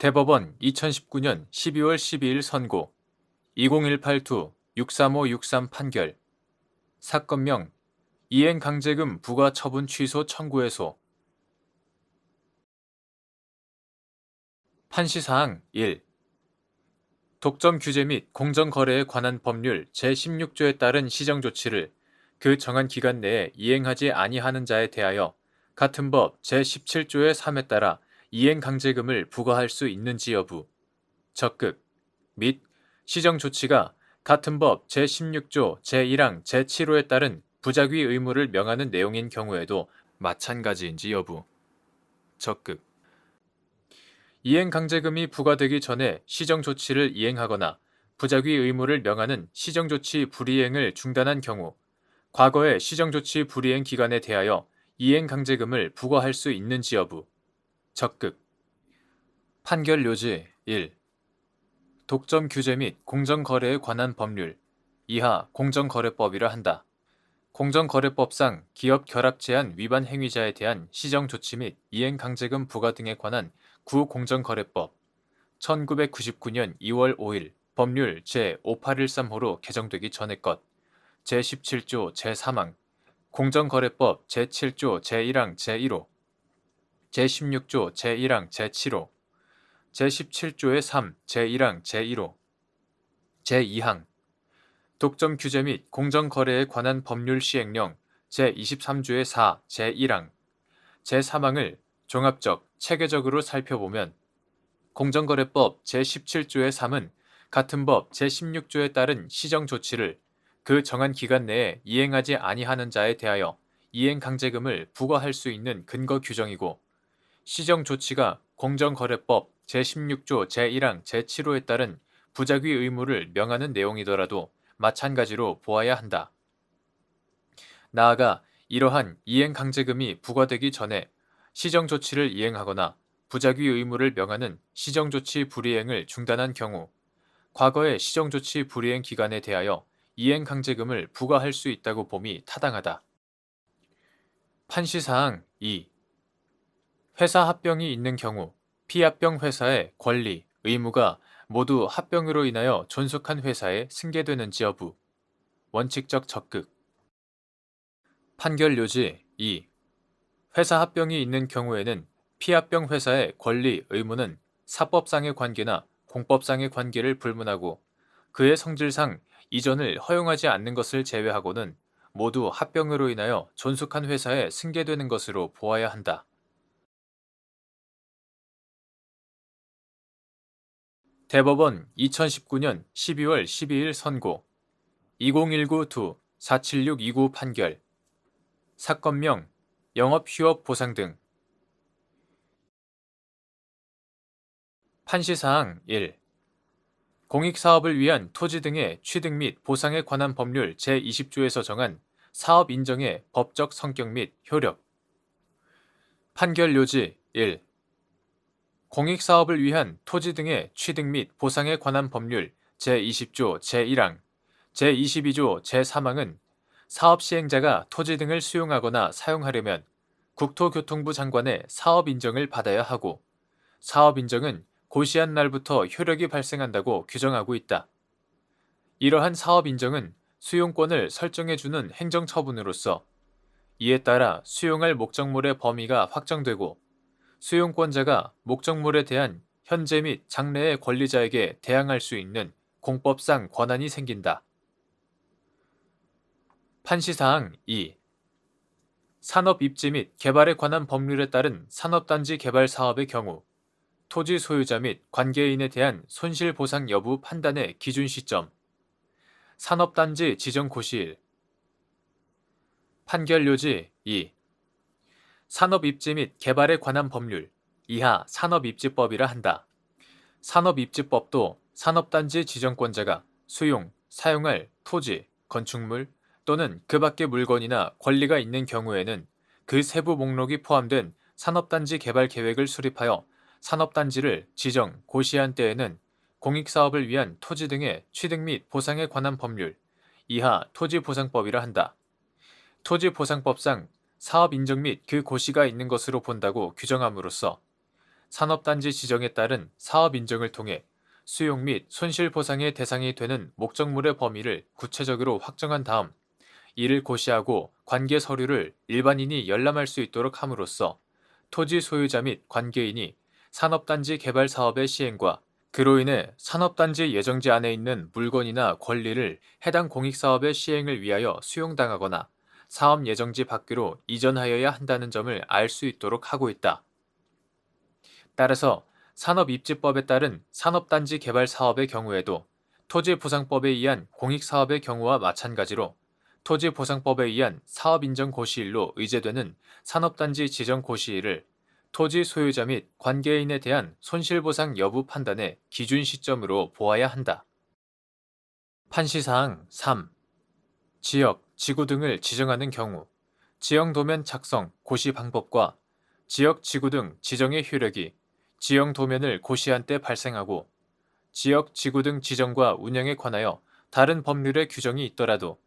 대법원 2019년 12월 12일 선고. 2018-2-63563 판결. 사건명 이행강제금 부과 처분 취소 청구 해소. 판시사항 1. 독점 규제 및 공정거래에 관한 법률 제16조에 따른 시정조치를 그 정한 기간 내에 이행하지 아니하는 자에 대하여 같은 법 제17조의 3에 따라 이행강제금을 부과할 수 있는지 여부, 적극. 및 시정 조치가 같은 법 제16조 제1항 제7호에 따른 부작위 의무를 명하는 내용인 경우에도 마찬가지인지 여부, 적극. 이행강제금이 부과되기 전에 시정 조치를 이행하거나 부작위 의무를 명하는 시정 조치 불이행을 중단한 경우 과거의 시정 조치 불이행 기간에 대하여 이행강제금을 부과할 수 있는지 여부 적극. 판결 요지 1. 독점 규제 및 공정거래에 관한 법률. 이하 공정거래법이라 한다. 공정거래법상 기업 결합 제한 위반 행위자에 대한 시정 조치 및 이행 강제금 부과 등에 관한 구공정거래법. 1999년 2월 5일 법률 제5813호로 개정되기 전의 것. 제17조 제3항. 공정거래법 제7조 제1항 제1호 제16조 제1항 제7호 제17조의 3 제1항 제1호 제2항. 독점 규제 및 공정 거래에 관한 법률 시행령 제23조의 4 제1항. 제3항을 종합적, 체계적으로 살펴보면 공정거래법 제17조의 3은 같은 법 제16조에 따른 시정 조치를 그 정한 기간 내에 이행하지 아니하는 자에 대하여 이행 강제금을 부과할 수 있는 근거 규정이고 시정 조치가 공정거래법 제16조 제1항 제7호에 따른 부작위 의무를 명하는 내용이더라도 마찬가지로 보아야 한다. 나아가 이러한 이행 강제금이 부과되기 전에 시정 조치를 이행하거나 부작위 의무를 명하는 시정 조치 불이행을 중단한 경우 과거의 시정 조치 불이행 기간에 대하여 이행 강제금을 부과할 수 있다고 봄이 타당하다. 판시사항 2. 회사 합병이 있는 경우 피합병 회사의 권리, 의무가 모두 합병으로 인하여 존속한 회사에 승계되는지 여부. 원칙적 적극. 판결 요지 2. 회사 합병이 있는 경우에는 피합병 회사의 권리, 의무는 사법상의 관계나 공법상의 관계를 불문하고 그의 성질상 이전을 허용하지 않는 것을 제외하고는 모두 합병으로 인하여 존속한 회사에 승계되는 것으로 보아야 한다. 대법원 2019년 12월 12일 선고 2019-2-47629 판결 사건명 영업휴업 보상 등 판시사항 1. 공익사업을 위한 토지 등의 취득 및 보상에 관한 법률 제20조에서 정한 사업 인정의 법적 성격 및 효력 판결 요지 1. 공익사업을 위한 토지 등의 취득 및 보상에 관한 법률 제20조 제1항, 제22조 제3항은 사업 시행자가 토지 등을 수용하거나 사용하려면 국토교통부 장관의 사업 인정을 받아야 하고 사업 인정은 고시한 날부터 효력이 발생한다고 규정하고 있다. 이러한 사업 인정은 수용권을 설정해주는 행정처분으로서 이에 따라 수용할 목적물의 범위가 확정되고 수용권자가 목적물에 대한 현재 및 장래의 권리자에게 대항할 수 있는 공법상 권한이 생긴다. 판시사항 2. 산업 입지 및 개발에 관한 법률에 따른 산업단지 개발 사업의 경우 토지 소유자 및 관계인에 대한 손실 보상 여부 판단의 기준 시점 산업단지 지정 고시일 판결 요지 2. 산업입지 및 개발에 관한 법률 이하 산업입지법이라 한다. 산업입지법도 산업단지 지정권자가 수용, 사용할 토지, 건축물, 또는 그 밖의 물건이나 권리가 있는 경우에는 그 세부 목록이 포함된 산업단지 개발 계획을 수립하여 산업단지를 지정, 고시한 때에는 공익사업을 위한 토지 등의 취득 및 보상에 관한 법률, 이하 토지보상법이라 한다. 토지보상법상 사업 인정 및 그 고시가 있는 것으로 본다고 규정함으로써 산업단지 지정에 따른 사업 인정을 통해 수용 및 손실 보상의 대상이 되는 목적물의 범위를 구체적으로 확정한 다음 이를 고시하고 관계 서류를 일반인이 열람할 수 있도록 함으로써 토지 소유자 및 관계인이 산업단지 개발 사업의 시행과 그로 인해 산업단지 예정지 안에 있는 물건이나 권리를 해당 공익사업의 시행을 위하여 수용당하거나 사업 예정지 밖으로 이전하여야 한다는 점을 알 수 있도록 하고 있다. 따라서 산업입지법에 따른 산업단지 개발 사업의 경우에도 토지보상법에 의한 공익사업의 경우와 마찬가지로 토지보상법에 의한 사업인정 고시일로 의제되는 산업단지 지정 고시일을 토지 소유자 및 관계인에 대한 손실보상 여부 판단의 기준 시점으로 보아야 한다. 판시사항 3. 지역, 지구 등을 지정하는 경우 지형 도면 작성, 고시 방법과 지역, 지구 등 지정의 효력이 지형 도면을 고시한 때 발생하고 지역, 지구 등 지정과 운영에 관하여 다른 법률의 규정이 있더라도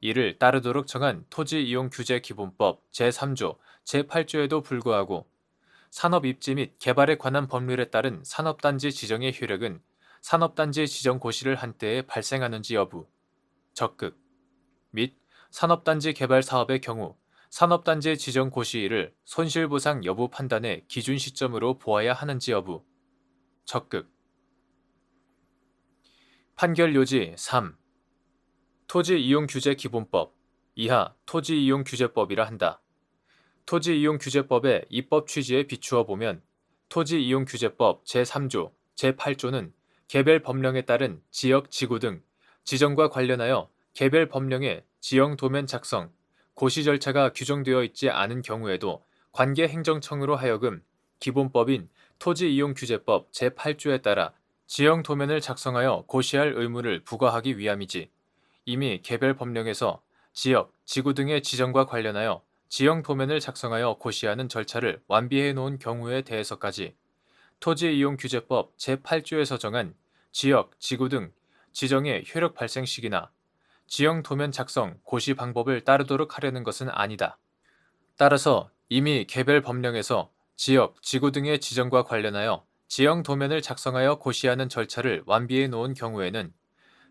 이를 따르도록 정한 토지 이용 규제 기본법 제3조, 제8조에도 불구하고 산업 입지 및 개발에 관한 법률에 따른 산업단지 지정의 효력은 산업단지 지정 고시를 한 때에 발생하는지 여부, 적극 및 산업단지 개발 사업의 경우 산업단지 지정 고시일을 손실보상 여부 판단의 기준 시점으로 보아야 하는지 여부, 적극 판결 요지 3. 토지 이용 규제 기본법 이하 토지 이용 규제법이라 한다. 토지 이용 규제법의 입법 취지에 비추어 보면 토지 이용 규제법 제3조, 제8조는 개별 법령에 따른 지역, 지구 등 지정과 관련하여 개별 법령의 지형 도면 작성, 고시 절차가 규정되어 있지 않은 경우에도 관계 행정청으로 하여금 기본법인 토지 이용 규제법 제8조에 따라 지형 도면을 작성하여 고시할 의무를 부과하기 위함이지. 이미 개별 법령에서 지역, 지구 등의 지정과 관련하여 지형 도면을 작성하여 고시하는 절차를 완비해 놓은 경우에 대해서까지 토지 이용 규제법 제8조에서 정한 지역, 지구 등 지정의 효력 발생 시기나 지형 도면 작성, 고시 방법을 따르도록 하려는 것은 아니다. 따라서 이미 개별 법령에서 지역, 지구 등의 지정과 관련하여 지형 도면을 작성하여 고시하는 절차를 완비해 놓은 경우에는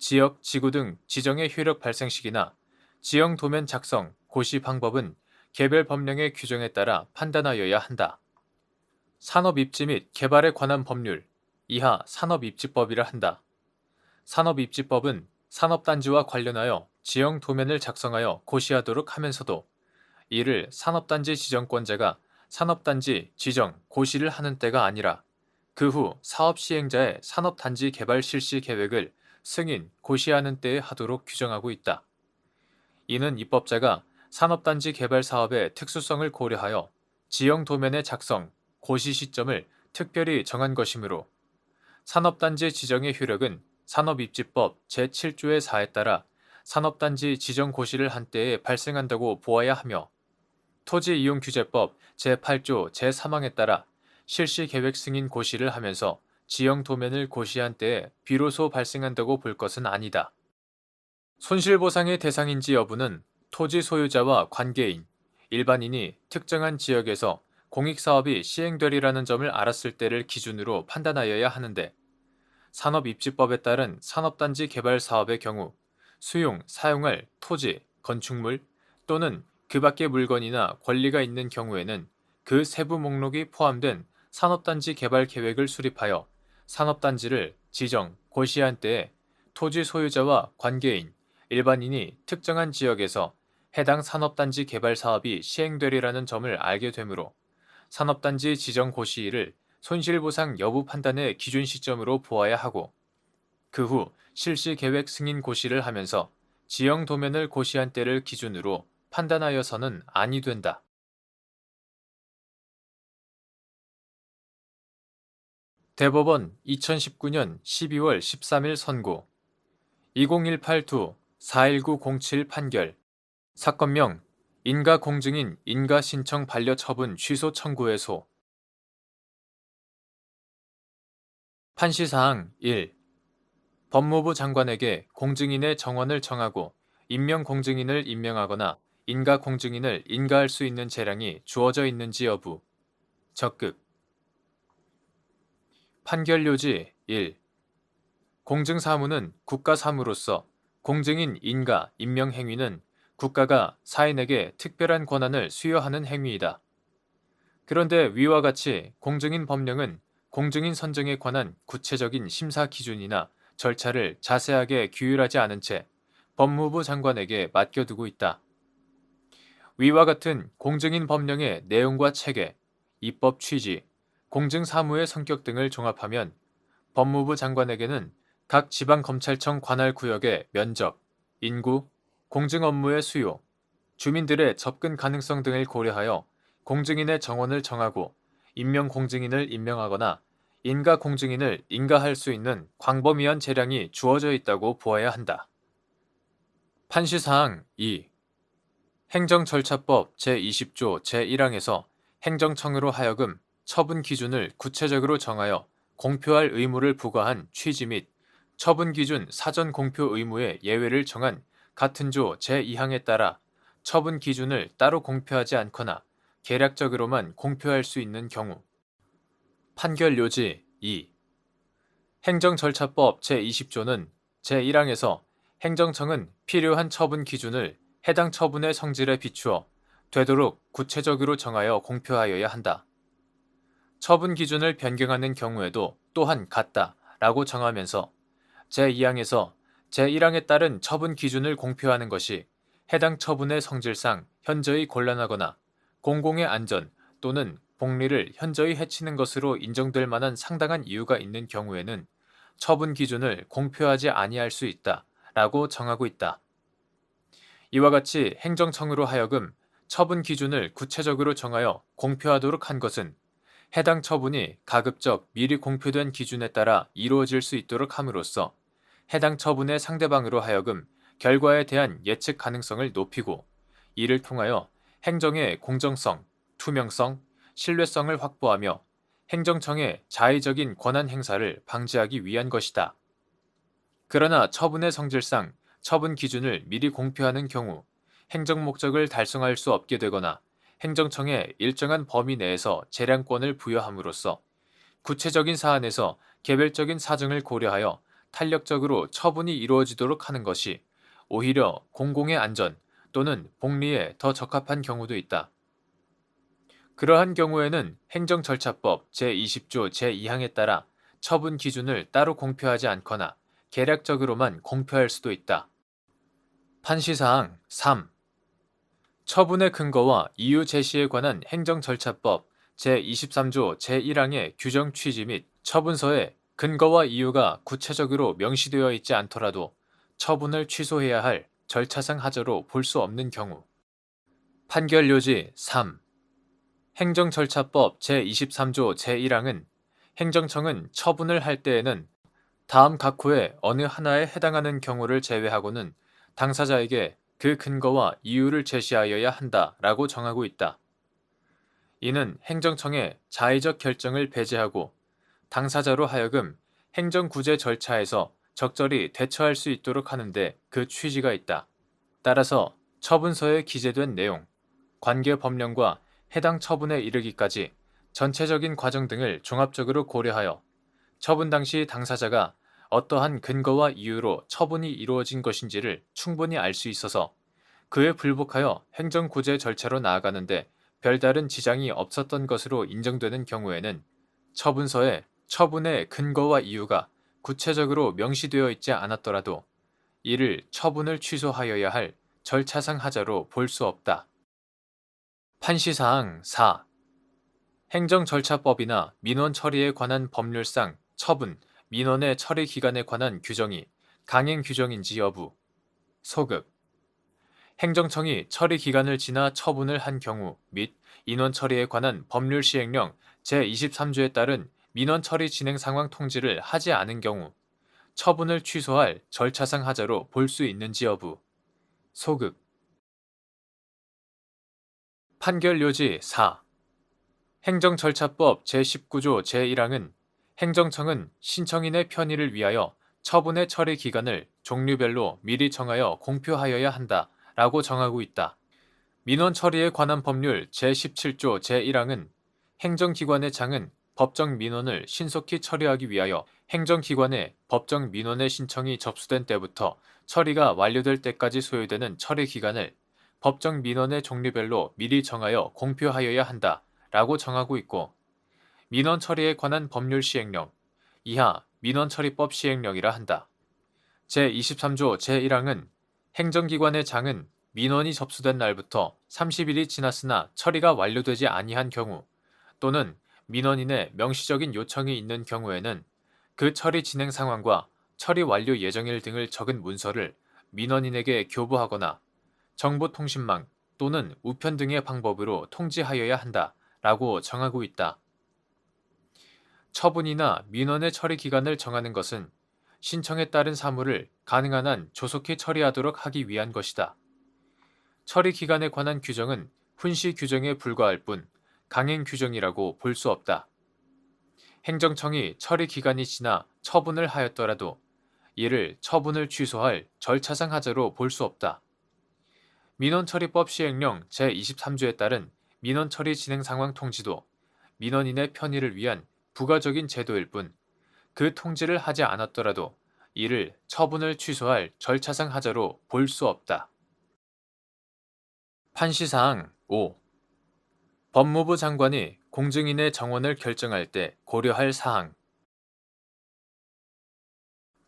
지역, 지구 등 지정의 효력 발생 시기나 지형 도면 작성, 고시 방법은 개별 법령의 규정에 따라 판단하여야 한다. 산업 입지 및 개발에 관한 법률 이하 산업 입지법이라 한다. 산업 입지법은 산업단지와 관련하여 지형 도면을 작성하여 고시하도록 하면서도 이를 산업단지 지정권자가 산업단지 지정, 고시를 하는 때가 아니라 그 후 사업 시행자의 산업단지 개발 실시 계획을 승인, 고시하는 때에 하도록 규정하고 있다. 이는 입법자가 산업단지 개발 사업의 특수성을 고려하여 지형 도면의 작성, 고시 시점을 특별히 정한 것이므로 산업단지 지정의 효력은 산업입지법 제7조의 4에 따라 산업단지 지정 고시를 한 때에 발생한다고 보아야 하며 토지이용규제법 제8조 제3항에 따라 실시계획 승인 고시를 하면서 지형 도면을 고시한 때에 비로소 발생한다고 볼 것은 아니다. 손실보상의 대상인지 여부는 토지 소유자와 관계인, 일반인이 특정한 지역에서 공익사업이 시행되리라는 점을 알았을 때를 기준으로 판단하여야 하는데 산업입지법에 따른 산업단지 개발 사업의 경우 수용, 사용할 토지, 건축물 또는 그 밖의 물건이나 권리가 있는 경우에는 그 세부 목록이 포함된 산업단지 개발 계획을 수립하여 산업단지를 지정, 고시한 때에 토지 소유자와 관계인, 일반인이 특정한 지역에서 해당 산업단지 개발 사업이 시행되리라는 점을 알게 되므로 산업단지 지정 고시일을 손실보상 여부 판단의 기준 시점으로 보아야 하고 그 후 실시 계획 승인 고시를 하면서 지형 도면을 고시한 때를 기준으로 판단하여서는 아니 된다. 대법원 2019년 12월 13일 선고. 2018-2-41907 판결. 사건명 인가공증인 인가신청 반려 처분 취소 청구의 소 판시사항 1. 법무부 장관에게 공증인의 정원을 정하고 임명공증인을 임명하거나 인가공증인을 인가할 수 있는 재량이 주어져 있는지 여부 적극 판결요지 1. 공증사무는 국가사무로서 공증인 인가, 임명 행위는 국가가 사인에게 특별한 권한을 수여하는 행위이다. 그런데 위와 같이 공증인 법령은 공증인 선정에 관한 구체적인 심사 기준이나 절차를 자세하게 규율하지 않은 채 법무부 장관에게 맡겨두고 있다. 위와 같은 공증인 법령의 내용과 체계, 입법 취지, 공증 사무의 성격 등을 종합하면 법무부 장관에게는 각 지방검찰청 관할 구역의 면적, 인구, 공증 업무의 수요, 주민들의 접근 가능성 등을 고려하여 공증인의 정원을 정하고 임명 공증인을 임명하거나 인가 공증인을 인가할 수 있는 광범위한 재량이 주어져 있다고 보아야 한다. 판시사항 2. 행정절차법 제20조 제1항에서 행정청으로 하여금 처분 기준을 구체적으로 정하여 공표할 의무를 부과한 취지 및 처분 기준 사전 공표 의무의 예외를 정한 같은 조 제2항에 따라 처분 기준을 따로 공표하지 않거나 계략적으로만 공표할 수 있는 경우 판결 요지 2. 행정절차법 제20조는 제1항에서 행정청은 필요한 처분 기준을 해당 처분의 성질에 비추어 되도록 구체적으로 정하여 공표하여야 한다. 처분 기준을 변경하는 경우에도 또한 같다 라고 정하면서 제2항에서 제1항에 따른 처분 기준을 공표하는 것이 해당 처분의 성질상 현저히 곤란하거나 공공의 안전 또는 복리를 현저히 해치는 것으로 인정될 만한 상당한 이유가 있는 경우에는 처분 기준을 공표하지 아니할 수 있다 라고 정하고 있다. 이와 같이 행정청으로 하여금 처분 기준을 구체적으로 정하여 공표하도록 한 것은 해당 처분이 가급적 미리 공표된 기준에 따라 이루어질 수 있도록 함으로써 해당 처분의 상대방으로 하여금 결과에 대한 예측 가능성을 높이고 이를 통하여 행정의 공정성, 투명성, 신뢰성을 확보하며 행정청의 자의적인 권한 행사를 방지하기 위한 것이다. 그러나 처분의 성질상 처분 기준을 미리 공표하는 경우 행정 목적을 달성할 수 없게 되거나 행정청에 일정한 범위 내에서 재량권을 부여함으로써 구체적인 사안에서 개별적인 사정을 고려하여 탄력적으로 처분이 이루어지도록 하는 것이 오히려 공공의 안전 또는 복리에 더 적합한 경우도 있다. 그러한 경우에는 행정절차법 제20조 제2항에 따라 처분 기준을 따로 공표하지 않거나 계략적으로만 공표할 수도 있다. 판시사항 3. 처분의 근거와 이유 제시에 관한 행정절차법 제23조 제1항의 규정 취지 및 처분서에 근거와 이유가 구체적으로 명시되어 있지 않더라도 처분을 취소해야 할 절차상 하자로 볼 수 없는 경우 판결 요지 3. 행정절차법 제23조 제1항은 행정청은 처분을 할 때에는 다음 각 호의 어느 하나에 해당하는 경우를 제외하고는 당사자에게 그 근거와 이유를 제시하여야 한다라고 정하고 있다. 이는 행정청의 자의적 결정을 배제하고 당사자로 하여금 행정구제 절차에서 적절히 대처할 수 있도록 하는데 그 취지가 있다. 따라서 처분서에 기재된 내용, 관계 법령과 해당 처분에 이르기까지 전체적인 과정 등을 종합적으로 고려하여 처분 당시 당사자가 어떠한 근거와 이유로 처분이 이루어진 것인지를 충분히 알 수 있어서 그에 불복하여 행정구제 절차로 나아가는데 별다른 지장이 없었던 것으로 인정되는 경우에는 처분서에 처분의 근거와 이유가 구체적으로 명시되어 있지 않았더라도 이를 처분을 취소하여야 할 절차상 하자로 볼 수 없다. 판시사항 4. 행정절차법이나 민원 처리에 관한 법률상 처분, 민원의 처리 기간에 관한 규정이 강행 규정인지 여부. 소급. 행정청이 처리 기간을 지나 처분을 한 경우 및 인원 처리에 관한 법률 시행령 제23조에 따른 민원 처리 진행 상황 통지를 하지 않은 경우 처분을 취소할 절차상 하자로 볼 수 있는지 여부. 소급. 판결 요지 4. 행정절차법 제19조 제1항은 행정청은 신청인의 편의를 위하여 처분의 처리 기간을 종류별로 미리 정하여 공표하여야 한다 라고 정하고 있다. 민원 처리에 관한 법률 제17조 제1항은 행정기관의 장은 법정 민원을 신속히 처리하기 위하여 행정기관에 법정 민원의 신청이 접수된 때부터 처리가 완료될 때까지 소요되는 처리 기간을 법정 민원의 종류별로 미리 정하여 공표하여야 한다 라고 정하고 있고 민원 처리에 관한 법률 시행령 이하 민원처리법 시행령이라 한다. 제23조 제1항은 행정기관의 장은 민원이 접수된 날부터 30일이 지났으나 처리가 완료되지 아니한 경우 또는 민원인의 명시적인 요청이 있는 경우에는 그 처리 진행 상황과 처리 완료 예정일 등을 적은 문서를 민원인에게 교부하거나 정보통신망 또는 우편 등의 방법으로 통지하여야 한다 라고 정하고 있다. 처분이나 민원의 처리 기간을 정하는 것은 신청에 따른 사무를 가능한 한 조속히 처리하도록 하기 위한 것이다. 처리 기간에 관한 규정은 훈시 규정에 불과할 뿐 강행 규정이라고 볼 수 없다. 행정청이 처리 기간이 지나 처분을 하였더라도 이를 처분을 취소할 절차상 하자로 볼 수 없다. 민원처리법 시행령 제23조에 따른 민원처리 진행 상황 통지도 민원인의 편의를 위한 부가적인 제도일 뿐 그 통지를 하지 않았더라도 이를 처분을 취소할 절차상 하자로 볼 수 없다. 판시사항 5. 법무부 장관이 공증인의 정원을 결정할 때 고려할 사항.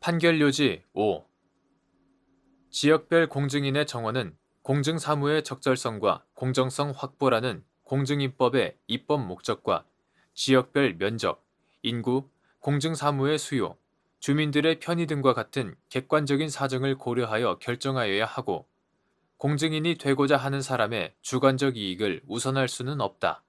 판결 요지 5. 지역별 공증인의 정원은 공증 사무의 적절성과 공정성 확보라는 공증인법의 입법 목적과 지역별 면적, 인구, 공증 사무의 수요, 주민들의 편의 등과 같은 객관적인 사정을 고려하여 결정하여야 하고 공증인이 되고자 하는 사람의 주관적 이익을 우선할 수는 없다.